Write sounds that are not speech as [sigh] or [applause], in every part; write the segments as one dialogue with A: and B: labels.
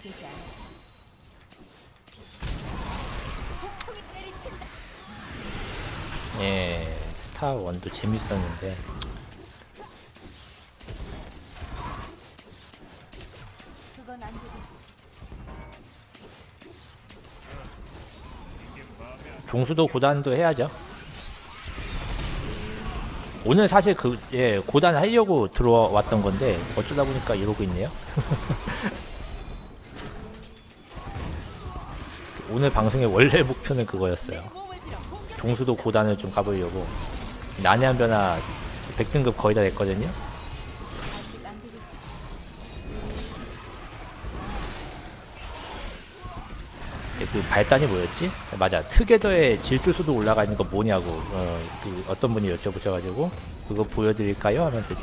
A: 되지 않았어. 폭풍이 내리친다. 예, 스타 원도 재밌었는데
B: 그건 안 되고
A: 종수도 고단도 해야죠. 오늘 사실 그 예, 고단 하려고 들어왔던 건데 어쩌다 보니까 이러고 있네요. [laughs] 오늘 방송의 원래 [laughs] 목표는 그거였어요. 종수도 고단을 좀 가보려고. 난해한 변화 100등급 거의 다 됐거든요. 근데 그 발단이 뭐였지? 맞아. 트게더의 질주수도 올라가 있는 거 뭐냐고 어, 그 어떤 분이 여쭤보셔가지고 그거 보여드릴까요? 하면서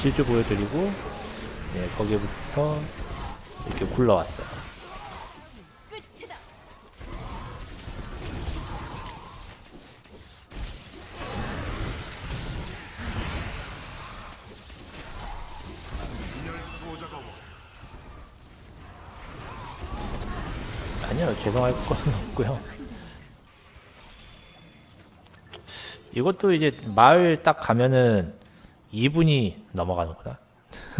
A: 질주 보여드리고 네, 거기부터 이렇게 굴러왔어요. 아니요, 죄송할 건 없고요. 이것도 이제 마을 딱 가면은 2분이 넘어가는구나.